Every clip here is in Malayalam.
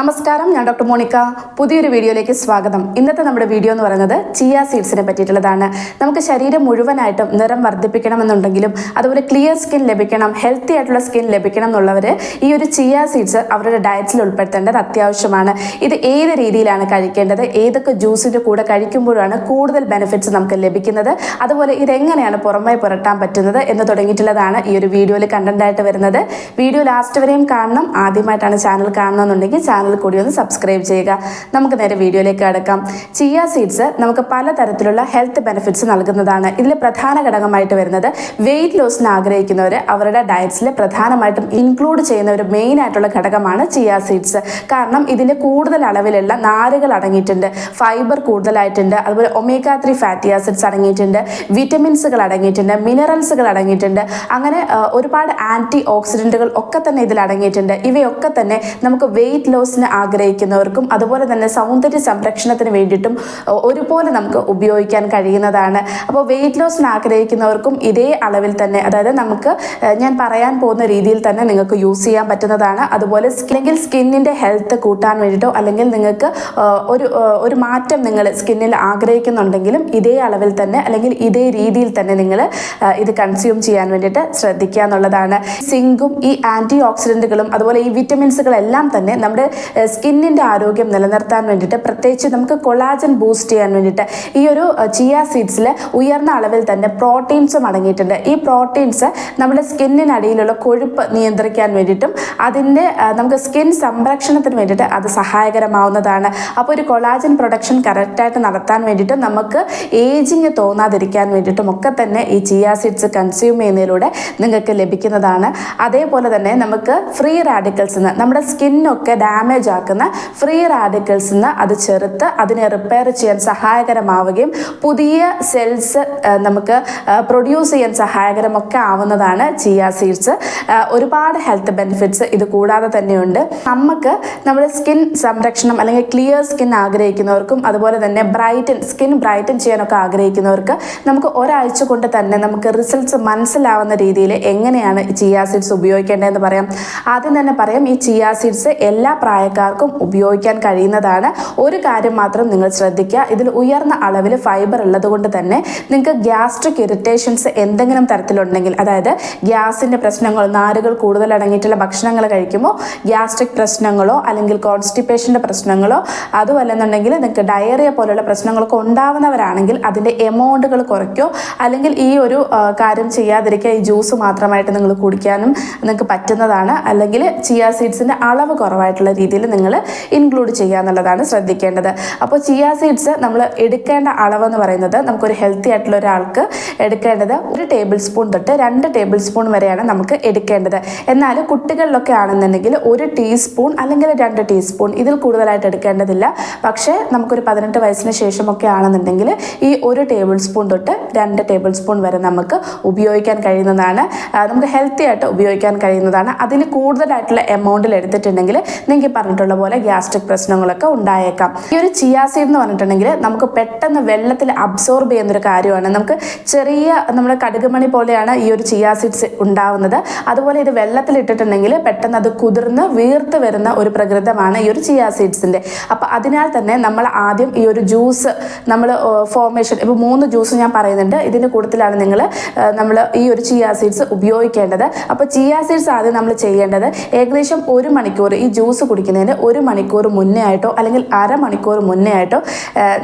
നമസ്കാരം ഞാൻ ഡോക്ടർ മോണിക്ക. പുതിയൊരു വീഡിയോയിലേക്ക് സ്വാഗതം. ഇന്നത്തെ നമ്മുടെ വീഡിയോ എന്ന് പറയുന്നത് ചിയ സീഡ്സിനെ പറ്റിയിട്ടുള്ളതാണ്. നമുക്ക് ശരീരം മുഴുവനായിട്ടും നിറം വർദ്ധിപ്പിക്കണമെന്നുണ്ടെങ്കിലും അതുപോലെ ക്ലിയർ സ്കിൻ ലഭിക്കണം ഹെൽത്തി ആയിട്ടുള്ള സ്കിൻ ലഭിക്കണം എന്നുള്ളവർ ഈ ഒരു ചിയ സീഡ്സ് അവരുടെ ഡയറ്റിൽ ഉൾപ്പെടുത്തേണ്ടത് അത്യാവശ്യമാണ്. ഇത് ഏത് രീതിയിലാണ് കഴിക്കേണ്ടത്? ഏതൊക്കെ ജ്യൂസിന്റെ കൂടെ കഴിക്കുമ്പോഴാണ് കൂടുതൽ ബെനിഫിറ്റ്സ് നമുക്ക് ലഭിക്കുന്നത്? അതുപോലെ ഇതെങ്ങനെയാണ് പുറമേ പുരട്ടാൻ പറ്റുന്നത് എന്ന് തുടങ്ങിയിട്ടുള്ളതാണ് ഈ ഒരു വീഡിയോയിൽ കണ്ടന്റായിട്ട് വരുന്നത്. വീഡിയോ ലാസ്റ്റ് വരെയും കാണണം. ആദ്യമായിട്ടാണ് ചാനൽ കാണണമെന്നുണ്ടെങ്കിൽ ചാനൽ കൂടി ഒന്ന് സബ്സ്ക്രൈബ് ചെയ്യുക. നമുക്ക് നേരെ വീഡിയോയിലേക്ക് കടക്കാം. ചിയ സീഡ്സ് നമുക്ക് പലതരത്തിലുള്ള ഹെൽത്ത് ബെനിഫിറ്റ്സ് നൽകുന്നതാണ്. ഇതിൽ പ്രധാന ഘടകമായിട്ട് വരുന്നത് വെയിറ്റ് ലോസിന് ആഗ്രഹിക്കുന്നവർ അവരുടെ ഡയറ്റ്സിൽ പ്രധാനമായിട്ടും ഇൻക്ലൂഡ് ചെയ്യുന്ന ഒരു മെയിൻ ആയിട്ടുള്ള ഘടകമാണ് ചിയ സീഡ്സ്. കാരണം ഇതിന്റെ കൂടുതൽ അളവിലുള്ള നാരുകൾ അടങ്ങിയിട്ടുണ്ട്. ഫൈബർ കൂടുതലായിട്ടുണ്ട്. അതുപോലെ ഒമേഗ ത്രീ ഫാറ്റി ആസിഡ്സ് അടങ്ങിയിട്ടുണ്ട്. വിറ്റമിൻസുകൾ അടങ്ങിയിട്ടുണ്ട്. മിനറൽസുകൾ അടങ്ങിയിട്ടുണ്ട്. അങ്ങനെ ഒരുപാട് ആന്റി ഓക്സിഡന്റുകൾ ഒക്കെ തന്നെ ഇതിൽ അടങ്ങിയിട്ടുണ്ട്. ഇവയൊക്കെ തന്നെ നമുക്ക് വെയിറ്റ് ലോസിന് ആഗ്രഹിക്കുന്നവർക്കും അതുപോലെ തന്നെ സൗന്ദര്യ സംരക്ഷണത്തിന് വേണ്ടിയിട്ടും ഒരുപോലെ നമുക്ക് ഉപയോഗിക്കാൻ കഴിയുന്നതാണ്. അപ്പോൾ വെയിറ്റ് ലോസിന് ആഗ്രഹിക്കുന്നവർക്കും ഇതേ അളവിൽ തന്നെ അതായത് നമുക്ക് ഞാൻ പറയാൻ പോകുന്ന രീതിയിൽ തന്നെ നിങ്ങൾക്ക് യൂസ് ചെയ്യാൻ പറ്റുന്നതാണ്. അതുപോലെ അല്ലെങ്കിൽ സ്കിന്നിന്റെ ഹെൽത്ത് കൂട്ടാൻ വേണ്ടിയിട്ടോ അല്ലെങ്കിൽ നിങ്ങൾക്ക് ഒരു ഒരു മാറ്റം നിങ്ങൾ സ്കിന്നിൽ ആഗ്രഹിക്കുന്നുണ്ടെങ്കിലും ഇതേ അളവിൽ തന്നെ അല്ലെങ്കിൽ ഇതേ രീതിയിൽ തന്നെ നിങ്ങൾ ഇത് കൺസ്യൂം ചെയ്യാൻ വേണ്ടിയിട്ട് ശ്രദ്ധിക്കുക എന്നുള്ളതാണ്. സിങ്കും ഈ ആന്റി ഓക്സിഡന്റുകളും അതുപോലെ ഈ വിറ്റമിൻസുകളെല്ലാം തന്നെ നമ്മുടെ സ്കിന്നിന്റെ ആരോഗ്യം നിലനിർത്താൻ വേണ്ടിയിട്ട് പ്രത്യേകിച്ച് നമുക്ക് കൊളാജൻ ബൂസ്റ്റ് ചെയ്യാൻ വേണ്ടിയിട്ട് ഈ ഒരു ചിയ സീഡ്സിൽ ഉയർന്ന അളവിൽ തന്നെ പ്രോട്ടീൻസും അടങ്ങിയിട്ടുണ്ട്. ഈ പ്രോട്ടീൻസ് നമ്മുടെ സ്കിന്നിനടിയിലുള്ള കൊഴുപ്പ് നിയന്ത്രിക്കാൻ വേണ്ടിയിട്ടും അതിന്റെ നമുക്ക് സ്കിൻ സംരക്ഷണത്തിന് വേണ്ടിയിട്ട് അത് സഹായകരമാവുന്നതാണ്. അപ്പോൾ ഒരു കൊളാജൻ പ്രൊഡക്ഷൻ കറക്റ്റായിട്ട് നടത്താൻ വേണ്ടിയിട്ട് നമുക്ക് ഏജിങ് തോന്നാതിരിക്കാൻ വേണ്ടിയിട്ടും ഒക്കെ തന്നെ ഈ ചിയ സീഡ്സ് കൺസ്യൂം ചെയ്യുന്നതിലൂടെ നിങ്ങൾക്ക് ലഭിക്കുന്നതാണ്. അതേപോലെ തന്നെ നമുക്ക് ഫ്രീ റാഡിക്കൽസ് നമ്മുടെ സ്കിന്നൊക്കെ ഡാമേജ് ആക്കുന്ന ഫ്രീ റാഡിക്കൽസ് നിന്ന് അത് ചെറുത്ത് അതിനെ റിപ്പയർ ചെയ്യാൻ സഹായകരമാവുകയും പുതിയ സെൽസ് നമുക്ക് പ്രൊഡ്യൂസ് ചെയ്യാൻ സഹായകരമൊക്കെ ആവുന്നതാണ് ചിയ സീഡ്സ് ഒരുപാട് ഹെൽത്ത് ബെനിഫിറ്റ്സ് ഇത് കൂടാതെ തന്നെയുണ്ട്. നമുക്ക് നമ്മുടെ സ്കിൻ സംരക്ഷണം അല്ലെങ്കിൽ ക്ലിയർ സ്കിൻ ആഗ്രഹിക്കുന്നവർക്കും അതുപോലെ തന്നെ ബ്രൈറ്റൻ സ്കിൻ ബ്രൈറ്റൻ ചെയ്യാനൊക്കെ ആഗ്രഹിക്കുന്നവർക്ക് നമുക്ക് ഒരാഴ്ച കൊണ്ട് തന്നെ നമുക്ക് റിസൾട്ട്സ് മനസ്സിലാവുന്ന രീതിയിൽ എങ്ങനെയാണ് ചിയാ സീഡ്സ് ഉപയോഗിക്കേണ്ടതെന്ന് പറയാം. ആദ്യം തന്നെ പറയാം ഈ ചിയ സീഡ്സ് എല്ലാ പ്രായക്കാർക്കും ഉപയോഗിക്കാൻ കഴിയുന്നതാണ്. ഒരു കാര്യം മാത്രം നിങ്ങൾ ശ്രദ്ധിക്കുക. ഇതിൽ ഉയർന്ന അളവിൽ ഫൈബർ ഉള്ളത് കൊണ്ട് തന്നെ നിങ്ങൾക്ക് ഗ്യാസ്ട്രിക് ഇറിറ്റേഷൻസ് എന്തെങ്കിലും തരത്തിലുണ്ടെങ്കിൽ അതായത് ഗ്യാസിന്റെ പ്രശ്നങ്ങൾ നാരുകൾ കൂടുതൽ അടങ്ങിയിട്ടുള്ള ഭക്ഷണങ്ങൾ കഴിക്കുമ്പോൾ ഗ്യാസ്ട്രിക് പ്രശ്നങ്ങളോ അല്ലെങ്കിൽ കോൺസ്റ്റിപ്പേഷന്റെ പ്രശ്നങ്ങളോ അതുമല്ലെന്നുണ്ടെങ്കിൽ നിങ്ങൾക്ക് ഡയറിയ പോലുള്ള പ്രശ്നങ്ങളൊക്കെ ഉണ്ടാവുന്നവരാണെങ്കിൽ അതിന്റെ എമൗണ്ടുകൾ കുറയ്ക്കോ അല്ലെങ്കിൽ ഈ ഒരു കാര്യം ചെയ്യാതിരിക്കുക. ഈ ജ്യൂസ് മാത്രമായിട്ട് നിങ്ങൾ കുടിക്കാനും നിങ്ങൾക്ക് പറ്റുന്നതാണ്. അല്ലെങ്കിൽ ചിയ സീഡ്സിന്റെ അളവ് കുറവായിട്ടുള്ള രീതിയിൽ നിങ്ങൾ ഇൻക്ലൂഡ് ചെയ്യുക എന്നുള്ളതാണ് ശ്രദ്ധിക്കേണ്ടത്. അപ്പോൾ ചിയ സീഡ്സ് നമ്മൾ എടുക്കേണ്ട അളവെന്ന് പറയുന്നത് നമുക്കൊരു ഹെൽത്തി ആയിട്ടുള്ള ഒരാൾക്ക് എടുക്കേണ്ടത് ഒരു ടേബിൾ സ്പൂൺ തൊട്ട് രണ്ട് ടേബിൾ സ്പൂൺ വരെയാണ് നമുക്ക് എടുക്കേണ്ടത്. എന്നാൽ കുട്ടികളിലൊക്കെ ആണെന്നുണ്ടെങ്കിൽ ഒരു ടീസ്പൂൺ അല്ലെങ്കിൽ രണ്ട് ടീസ്പൂൺ ഇതിൽ കൂടുതലായിട്ട് എടുക്കേണ്ടതില്ല. പക്ഷേ നമുക്കൊരു പതിനെട്ട് വയസ്സിന് ശേഷമൊക്കെ ആണെന്നുണ്ടെങ്കിൽ ഈ ഒരു ടേബിൾ സ്പൂൺ തൊട്ട് രണ്ട് ടേബിൾ സ്പൂൺ വരെ നമുക്ക് ഉപയോഗിക്കാൻ കഴിയുന്നതാണ്. നമുക്ക് ഹെൽത്തി ആയിട്ട് ഉപയോഗിക്കാൻ കഴിയുന്നതാണ്. അതിൽ കൂടുതലായിട്ടുള്ള എമൗണ്ടിൽ എടുത്തിട്ടുണ്ടെങ്കിൽ നിങ്ങൾക്ക് പറഞ്ഞിട്ടുള്ള പോലെ ഗ്യാസ്ട്രിക് പ്രശ്നങ്ങളൊക്കെ ഉണ്ടായേക്കാം. ഈ ഒരു ചിയാസീഡ് എന്ന് പറഞ്ഞിട്ടുണ്ടെങ്കിൽ നമുക്ക് പെട്ടെന്ന് വെള്ളത്തിൽ അബ്സോർബ് ചെയ്യുന്ന ഒരു കാര്യമാണ്. നമുക്ക് ചെറിയ നമ്മുടെ കടുകുമണി പോലെയാണ് ഈ ഒരു ചിയാസീഡ്സ് ഉണ്ടാവുന്നത്. അതുപോലെ ഇത് വെള്ളത്തിൽ ഇട്ടിട്ടുണ്ടെങ്കിൽ പെട്ടെന്ന് അത് കുതിർന്ന് വീർത്ത് വരുന്ന ഒരു പ്രകൃതമാണ് ഈ ഒരു ചിയാസീഡ്സിന്റെ അപ്പോൾ അതിനാൽ തന്നെ നമ്മൾ ആദ്യം ഈ ഒരു ജ്യൂസ് നമ്മൾ ഫോർമേഷൻ ഇപ്പോൾ മൂന്ന് ജ്യൂസ് ഞാൻ പറയുന്നുണ്ട്. ഇതിന്റെ കൂട്ടത്തിലാണ് നിങ്ങൾ നമ്മൾ ഈ ഒരു ചിയാ സീഡ്സ് ഉപയോഗിക്കേണ്ടത്. അപ്പോൾ ചിയാ സീഡ്സ് ആദ്യം നമ്മൾ ചെയ്യേണ്ടത് ഏകദേശം ഒരു മണിക്കൂർ ഈ ജ്യൂസ് കുടിക്കുന്നതിന് ഒരു മണിക്കൂർ മുന്നേ ആയിട്ടോ അല്ലെങ്കിൽ അരമണിക്കൂർ മുന്നേ ആയിട്ടോ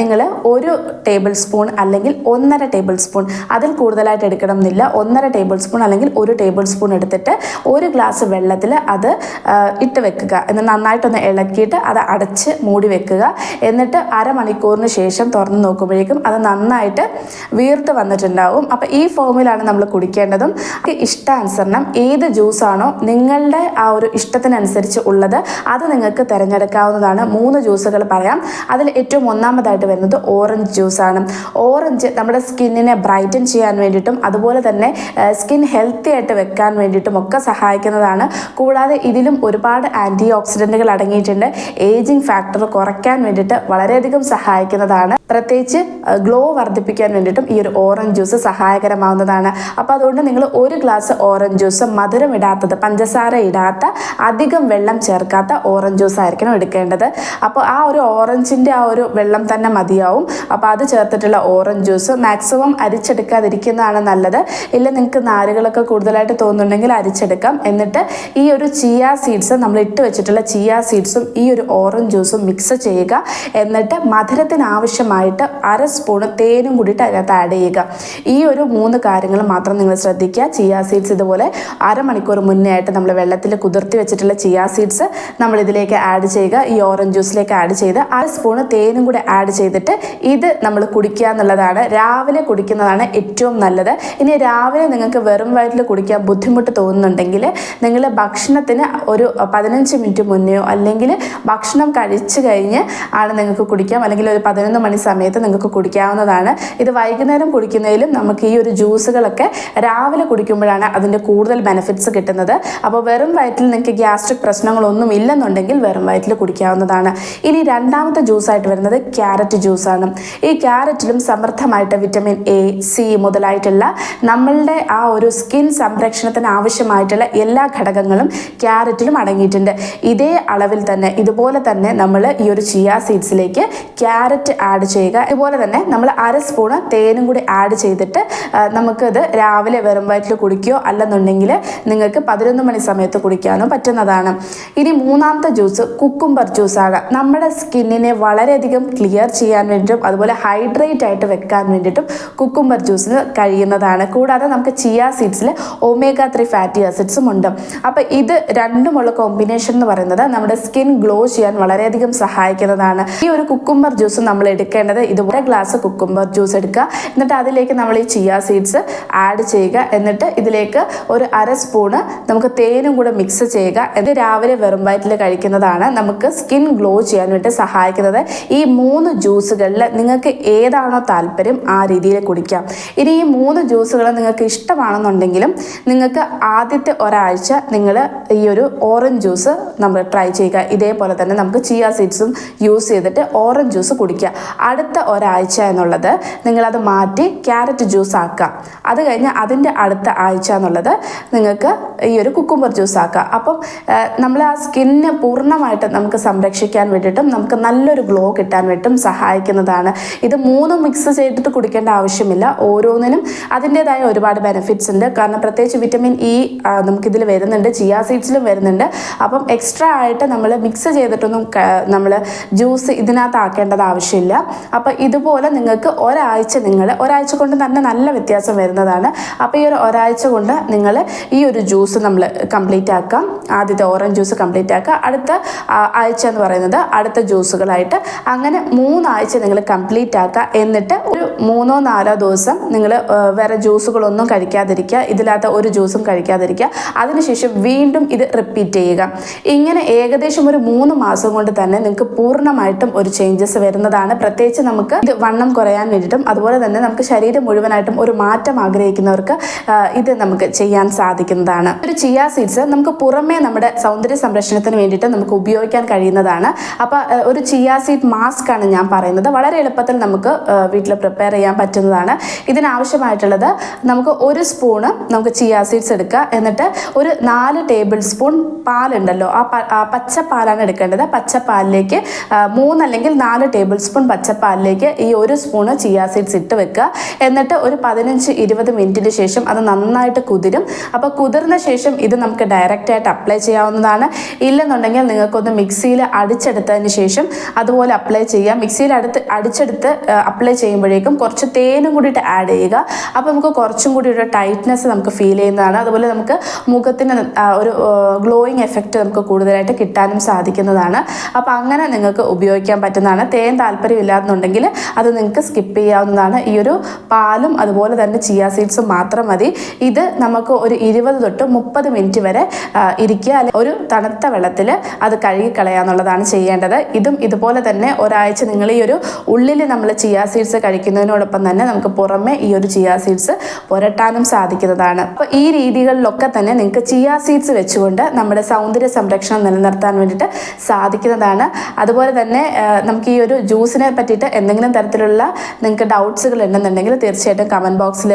നിങ്ങൾ ഒരു ടേബിൾ സ്പൂൺ അല്ലെങ്കിൽ ഒന്നര ടേബിൾ സ്പൂൺ അതിൽ കൂടുതലായിട്ട് എടുക്കണം എന്നില്ല ഒന്നര ടേബിൾ സ്പൂൺ അല്ലെങ്കിൽ ഒരു ടേബിൾ സ്പൂൺ എടുത്തിട്ട് ഒരു ഗ്ലാസ് വെള്ളത്തിൽ അത് ഇട്ട് വെക്കുക. എന്ന് നന്നായിട്ടൊന്ന് ഇളക്കിയിട്ട് അത് അടച്ച് മൂടി വെക്കുക. എന്നിട്ട് അരമണിക്കൂറിന് ശേഷം തുറന്ന് നോക്കുമ്പോഴേക്കും അത് നന്നായിട്ട് വീർത്ത് വന്നിട്ടുണ്ടാവും. അപ്പോൾ ഈ ഫോമിലാണ് നമ്മൾ കുടിക്കേണ്ടതും. ഇഷ്ടാനുസരണം ഏത് ജ്യൂസാണോ നിങ്ങളുടെ ആ ഒരു ഇഷ്ടത്തിനനുസരിച്ച് ഉള്ളത് അത് നിങ്ങൾക്ക് തിരഞ്ഞെടുക്കാവുന്നതാണ്. മൂന്ന് ജ്യൂസുകൾ പറയാം. അതിൽ ഏറ്റവും ഒന്നാമതായിട്ട് വരുന്നത് ഓറഞ്ച് ജ്യൂസാണ്. ഓറഞ്ച് നമ്മുടെ സ്കിന്നിനെ ബ്രൈറ്റൻ ചെയ്യാൻ വേണ്ടിയിട്ടും അതുപോലെ തന്നെ സ്കിൻ ഹെൽത്തി ആയിട്ട് വെക്കാൻ വേണ്ടിയിട്ടും ഒക്കെ സഹായിക്കുന്നതാണ്. കൂടാതെ ഇതിലും ഒരുപാട് ആന്റി ഓക്സിഡന്റുകൾ അടങ്ങിയിട്ടുണ്ട്. ഏജിങ് ഫാക്ടർ കുറയ്ക്കാൻ വേണ്ടിയിട്ട് വളരെയധികം സഹായിക്കുന്നതാണ്. പ്രത്യേകിച്ച് ഗ്ലോ വർദ്ധിപ്പിക്കാൻ വേണ്ടിയിട്ടും ഈ ഒരു ഓറഞ്ച് ജ്യൂസ് സഹായകരമാവുന്നതാണ്. അപ്പോൾ അതുകൊണ്ട് നിങ്ങൾ ഒരു ഗ്ലാസ് ഓറഞ്ച് ജ്യൂസ് മധുരം ഇടാത്തത് പഞ്ചസാര ഇടാത്ത അധികം വെള്ളം ചേർക്കാത്ത ഓറഞ്ച് ജ്യൂസ് ആയിരിക്കണം എടുക്കേണ്ടത്. അപ്പോൾ ആ ഒരു ഓറഞ്ചിന്റെ ആ ഒരു വെള്ളം തന്നെ മതിയാവും. അപ്പോൾ അത് ചേർത്തിട്ടുള്ള ഓറഞ്ച് ജ്യൂസ് മാക്സിമം അരിച്ചെടുക്കാതിരിക്കുന്നതാണ് നല്ലത്. ഇല്ല നിങ്ങൾക്ക് നാരുകളൊക്കെ കൂടുതലായിട്ട് തോന്നുന്നുണ്ടെങ്കിൽ അരിച്ചെടുക്കാം. എന്നിട്ട് ഈ ഒരു ചിയ സീഡ്സ് നമ്മൾ ഇട്ട് വെച്ചിട്ടുള്ള ചിയ സീഡ്സും ഈ ഒരു ഓറഞ്ച് ജ്യൂസും മിക്സ് ചെയ്യുക. എന്നിട്ട് മധുരത്തിന് ആവശ്യമായിട്ട് അര സ്പൂണ് തേനും കൂടിയിട്ട് അതിനകത്ത് ആഡ് ചെയ്യുക. ഈ ഒരു മൂന്ന് കാര്യങ്ങൾ മാത്രം നിങ്ങൾ ശ്രദ്ധിക്കുക. ചിയ സീഡ്സ് ഇതുപോലെ അരമണിക്കൂർ മുന്നേ ആയിട്ട് നമ്മൾ വെള്ളത്തിൽ കുതിർത്തി വെച്ചിട്ടുള്ള ചിയ സീഡ്സ് നമ്മൾ ഇതിലേക്ക് ആഡ് ചെയ്യുക. ഈ ഓറഞ്ച് ജ്യൂസിലേക്ക് ആഡ് ചെയ്ത് അര സ്പൂണ് തേനും കൂടി ആഡ് ചെയ്തിട്ട് ഇത് നമ്മൾ കുടിക്കുക എന്നുള്ളതാണ്. രാവിലെ കുടിക്കുന്നതാണ് ഏറ്റവും നല്ലത്. ഇനി രാവിലെ നിങ്ങൾക്ക് വെറും വയറ്റിൽ കുടിക്കാൻ ബുദ്ധിമുട്ട് തോന്നുന്നുണ്ടെങ്കിൽ നിങ്ങൾ ഭക്ഷണത്തിന് ഒരു പതിനഞ്ച് മിനിറ്റ് മുന്നെയോ അല്ലെങ്കിൽ ഭക്ഷണം കഴിച്ചു കഴിഞ്ഞ് ആണ് നിങ്ങൾക്ക് കുടിക്കാം. അല്ലെങ്കിൽ ഒരു പതിനൊന്ന് മണി സമയത്ത് നിങ്ങൾക്ക് കുടിക്കാവുന്നതാണ്. ഇത് വൈകുന്നേരം കുടിക്കുന്നതിലും നമുക്ക് ഈ ഒരു ജ്യൂസുകളൊക്കെ രാവിലെ കുടിക്കുമ്പോഴാണ് അതിന്റെ കൂടുതൽ ബെനിഫിറ്റ്സ് കിട്ടുന്നത്. അപ്പോൾ വെറും വയറ്റിൽ നിങ്ങൾക്ക് ഗ്യാസ്ട്രിക് പ്രശ്നങ്ങളൊന്നും ഇല്ലെന്നുണ്ടെങ്കിൽ വെറും വയറ്റിൽ കുടിക്കാവുന്നതാണ്. ഇനി രണ്ടാമത്തെ ജ്യൂസായിട്ട് വരുന്നത് ക്യാരറ്റ് ജ്യൂസാണ്. ഈ ക്യാരറ്റിലും സമൃദ്ധമായിട്ട് വിറ്റമിൻ എ സി മുതലായിട്ടുള്ള നമ്മളുടെ ആ ഒരു സ്കിൻ സംരക്ഷണത്തിന് ആവശ്യമായിട്ടുള്ള എല്ലാ ഘടകങ്ങളും ക്യാരറ്റിലും അടങ്ങിയിട്ടുണ്ട്. ഇതേ അളവിൽ തന്നെ ഇതുപോലെ തന്നെ നമ്മൾ ഈ ഒരു ചിയാ സീഡ്സിലേക്ക് ക്യാരറ്റ് ആഡ് ചെയ്യുക. ഇതുപോലെ തന്നെ നമ്മൾ അര സ്പൂണ് തേനും കൂടി ആഡ് ചെയ്തിട്ട് നമുക്കത് രാവിലെ വെറും വയറ്റിൽ കുടിക്കുകയോ അല്ലെന്നുണ്ടെങ്കിൽ നിങ്ങൾക്ക് പതിനൊന്ന് മണി സമയത്ത് കുടിക്കാനോ പറ്റുന്നതാണ്. ഇനി മൂന്നാമത്തെ ജ്യൂസ് കുക്കുംബർ ജ്യൂസാണ് നമ്മുടെ സ്കിന്നിനെ വളരെയധികം ക്ലിയർ ചെയ്യാൻ വേണ്ടിയിട്ടും അതുപോലെ ഹൈഡ്രേറ്റ് ആയിട്ട് വെക്കാൻ വേണ്ടിയിട്ടും കുക്കുംബർ ജ്യൂസിന് കഴിയുന്നതാണ്. കൂടാതെ നമുക്ക് ചിയ സീഡ്സിൽ ഒമേഗ ത്രീ ഫാറ്റി ആസിഡ്സും ഉണ്ട്. അപ്പോൾ ഇത് രണ്ടുമുള്ള കോമ്പിനേഷൻ എന്ന് പറയുന്നത് നമ്മുടെ സ്കിൻ ഗ്ലോ ചെയ്യാൻ വളരെയധികം സഹായിക്കുന്നതാണ്. ഈ ഒരു കുക്കുംബർ ജ്യൂസ് നമ്മൾ എടുക്കേണ്ടത് ഇതുപോലെ ഗ്ലാസ് കുക്കുംബർ ജ്യൂസ് എടുക്കുക. എന്നിട്ട് അതിലേക്ക് നമ്മൾ ഈ ചിയ സീഡ്സ് ആഡ് ചെയ്യുക. എന്നിട്ട് ഇതിലേക്ക് ഒരു അര സ്പൂണ് നമുക്ക് തേനും കൂടെ മിക്സ് ചെയ്യുക. ഇത് രാവിലെ വെറും വയറ്റിൽ കഴിക്കുന്നതാണ് നമുക്ക് സ്കിൻ ഗ്ലോ ചെയ്യാൻ വേണ്ടി സഹായിക്കുന്നത്. ഈ മൂന്ന് ജ്യൂസുകളിൽ നിങ്ങൾക്ക് ഏതാണോ താല്പര്യം ആ രീതിയിൽ കുടിക്കാം. ഇനി ഈ മൂന്ന് ജ്യൂസുകൾ നിങ്ങൾക്ക് ഇഷ്ടമാണെന്നുണ്ടെങ്കിലും നിങ്ങൾക്ക് ആദ്യത്തെ ഒരാഴ്ച നിങ്ങൾ ഈ ഒരു ഓറഞ്ച് ജ്യൂസ് നമ്മൾ ട്രൈ ചെയ്യുക. ഇതേപോലെ തന്നെ നമുക്ക് ചിയ സീഡ്സും യൂസ് ചെയ്തിട്ട് ഓറഞ്ച് ജ്യൂസ് കുടിക്കുക. അടുത്ത ഒരാഴ്ച എന്നുള്ളത് നിങ്ങളത് മാറ്റി ക്യാരറ്റ് ജ്യൂസ് ആക്കുക. അത് കഴിഞ്ഞ് അതിന്റെ അടുത്ത ആഴ്ച എന്നുള്ളത് നിങ്ങൾക്ക് ഈ ഒരു കുക്കുംബർ ജ്യൂസ് ആക്കുക. അപ്പം നമ്മൾ ആ സ്കിന്നിനെ പൂർണമായിട്ട് നമുക്ക് സംരക്ഷിക്കാൻ വേണ്ടിയിട്ടും നമുക്ക് നല്ലൊരു ഗ്ലോ കിട്ടാൻ വേണ്ടിയിട്ടും സഹായിക്കുന്നതാണ്. ഇത് മൂന്നും മിക്സ് ചെയ്തിട്ട് കുടിക്കേണ്ട ആവശ്യമില്ല. ഓരോന്നിനും അതിന്റെതായ ഒരുപാട് ബെനിഫിറ്റ്സ് ഉണ്ട്. കാരണം പ്രത്യേകിച്ച് വിറ്റമിൻ ഇ നമുക്കിതിൽ വരുന്നുണ്ട്. ചിയാ സീഡ്സിലും വരുന്നുണ്ട്. അപ്പം എക്സ്ട്രാ ആയിട്ട് നമ്മൾ മിക്സ് ചെയ്തിട്ടൊന്നും നമ്മൾ ജ്യൂസ് ഇതിനകത്ത് ആക്കേണ്ടത് ആവശ്യമില്ല. അപ്പോൾ ഇതുപോലെ നിങ്ങൾക്ക് ഒരാഴ്ച നിങ്ങൾ ഒരാഴ്ച കൊണ്ട് തന്നെ നല്ല വ്യത്യാസം വരുന്നതാണ്. അപ്പോൾ ഈ ഒരു ഒരാഴ്ച കൊണ്ട് നിങ്ങൾ ഈ ഒരു ജ്യൂസ് നമ്മൾ കംപ്ലീറ്റ് ആക്കാം ആദ്യത്തെ ഓറഞ്ച് ജ്യൂസ് കംപ്ലീറ്റ് ആക്കുക. അടുത്ത ആഴ്ച എന്ന് പറയുന്നത് അടുത്ത ജ്യൂസുകളായിട്ട് അങ്ങനെ മൂന്നാഴ്ച നിങ്ങൾ കംപ്ലീറ്റ് ആക്കുക. എന്നിട്ട് ഒരു മൂന്നോ നാലോ ദിവസം നിങ്ങൾ വേറെ ജ്യൂസുകളൊന്നും കഴിക്കാതിരിക്കുക. ഇതില്ലാത്ത ഒരു ജ്യൂസും കഴിക്കാതിരിക്കുക. അതിനുശേഷം വീണ്ടും ഇത് റിപ്പീറ്റ് ചെയ്യുക. ഇങ്ങനെ ഏകദേശം ഒരു മൂന്ന് മാസം കൊണ്ട് തന്നെ നിങ്ങൾക്ക് പൂർണമായിട്ടും ഒരു ചേഞ്ചസ് വരുന്നതാണ്. പ്രത്യേകിച്ച് നമുക്ക് ഇത് വണ്ണം കുറയാൻ വേണ്ടിയിട്ടും അതുപോലെ തന്നെ നമുക്ക് ശരീരം മുഴുവനായിട്ടും ഒരു മാറ്റം ആഗ്രഹിക്കുന്നവർക്ക് ഇത് നമുക്ക് ചെയ്യാൻ സാധിക്കുന്നതാണ്. ഒരു ചിയ സീഡ്സ് നമുക്ക് പുറമേ നമ്മുടെ സൗന്ദര്യ സംരക്ഷണത്തിന് വേണ്ടിയിട്ട് നമുക്ക് ഉപയോഗിക്കാൻ കഴിയുന്നതാണ്. അപ്പോൾ ഒരു ചിയ സീഡ് മാസ്ക് ആണ് ഞാൻ പറയുന്നത്. വളരെ എളുപ്പത്തിൽ നമുക്ക് വീട്ടിൽ പ്രിപ്പയർ ചെയ്യാൻ പറ്റുന്നതാണ്. ഇതിനാവശ്യമായിട്ടുള്ളത് നമുക്ക് ഒരു സ്പൂണ് നമുക്ക് ചിയ സീഡ്സ് എടുക്കുക. എന്നിട്ട് ഒരു നാല് ടേബിൾ സ്പൂൺ പാലുണ്ടല്ലോ ആ പച്ചപ്പാലാണ് എടുക്കേണ്ടത്. പച്ചപ്പാലിലേക്ക് മൂന്നല്ലെങ്കിൽ നാല് ടേബിൾ സ്പൂൺ പച്ചപ്പാലിലേക്ക് ഈ ഒരു സ്പൂണ് ചിയ സീഡ്സ് ഇട്ട് വെക്കുക. എന്നിട്ട് ഒരു പതിനഞ്ച് ഇരുപത് മിനിറ്റിന് ശേഷം അത് നന്നായിട്ട് കുതിരും. അപ്പോൾ കുതിർന്ന ശേഷം ഇത് നമുക്ക് ഡയറക്റ്റ് ആയിട്ട് അപ്ലൈ ചെയ്യാവുന്നതാണ്. ഇല്ലെന്നുണ്ടെങ്കിൽ നിങ്ങൾക്കൊന്ന് മിക്സിയിൽ അടിച്ചെടുത്തതിന് ശേഷം അതുപോലെ അപ്ലൈ ചെയ്യുക. മിക്സിയിൽ അടുത്ത് അടിച്ചെടുത്ത് അപ്ലൈ ചെയ്യുമ്പോഴേക്കും കുറച്ച് തേനും കൂടിയിട്ട് ആഡ് ചെയ്യുക. അപ്പോൾ നമുക്ക് കുറച്ചും കൂടി ഒരു ടൈറ്റ്നെസ് നമുക്ക് ഫീൽ ചെയ്യുന്നതാണ്. അതുപോലെ നമുക്ക് മുഖത്തിന് ഒരു ഗ്ലോയിങ് എഫക്റ്റ് നമുക്ക് കൂടുതലായിട്ട് കിട്ടാനും സാധിക്കുന്നതാണ്. അപ്പോൾ അങ്ങനെ നിങ്ങൾക്ക് ഉപയോഗിക്കാൻ പറ്റുന്നതാണ്. തേൻ താല്പര്യമില്ലാന്നുണ്ടെങ്കിൽ അത് നിങ്ങൾക്ക് സ്കിപ്പ് ചെയ്യാവുന്നതാണ്. ഈ ഒരു പാലും അതുപോലെ തന്നെ ചിയ സീഡ്സും മാത്രം മതി. ഇത് നമുക്ക് ഒരു ഇരുപത് തൊട്ട് മുപ്പത് മിനിറ്റ് വരെ ഇരിക്കുക. അല്ലെങ്കിൽ ഒരു തണുത്ത വെള്ളത്തിൽ അത് കഴുകിക്കളയാന്നുള്ളതാണ് ചെയ്യേണ്ടത്. ഇതും ഇതുപോലെ തന്നെ ഒരാഴ്ച നിങ്ങൾ ഈ ഒരു ഉള്ളിൽ നമ്മൾ ചിയ സീഡ്സ് കഴിക്കുന്നതിനോടൊപ്പം തന്നെ നമുക്ക് പുറമെ ഈ ഒരു ചിയ സീഡ്സ് പുരട്ടാനും സാധിക്കുന്നതാണ്. അപ്പോൾ ഈ രീതികളിലൊക്കെ തന്നെ നിങ്ങൾക്ക് ചിയ സീഡ്സ് വെച്ചുകൊണ്ട് നമ്മുടെ സൗന്ദര്യ സംരക്ഷണം നിലനിർത്താൻ വേണ്ടിയിട്ട് സാധിക്കുന്നതാണ്. അതുപോലെ തന്നെ നമുക്ക് ഈ ഒരു ജ്യൂസിനെ പറ്റി പറ്റിയിട്ട് എന്തെങ്കിലും തരത്തിലുള്ള നിങ്ങൾക്ക് ഡൗട്ട്സുകൾ ഉണ്ടെന്നുണ്ടെങ്കിൽ തീർച്ചയായിട്ടും കമന്റ് ബോക്സിൽ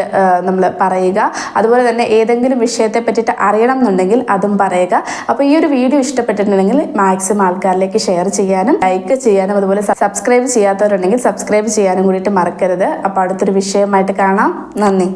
നമ്മൾ പറയുക. അതുപോലെ തന്നെ ഏതെങ്കിലും വിഷയത്തെ പറ്റിയിട്ട് അറിയണം എന്നുണ്ടെങ്കിൽ അതും പറയുക. അപ്പോൾ ഈ ഒരു വീഡിയോ ഇഷ്ടപ്പെട്ടിട്ടുണ്ടെങ്കിൽ മാക്സിമം ആൾക്കാരിലേക്ക് ഷെയർ ചെയ്യാനും ലൈക്ക് ചെയ്യാനും അതുപോലെ സബ്സ്ക്രൈബ് ചെയ്യാത്തവരുണ്ടെങ്കിൽ സബ്സ്ക്രൈബ് ചെയ്യാനും കൂടിയിട്ട് മറക്കരുത്. അപ്പോൾ അടുത്തൊരു വിഷയമായിട്ട് കാണാം. നന്ദി.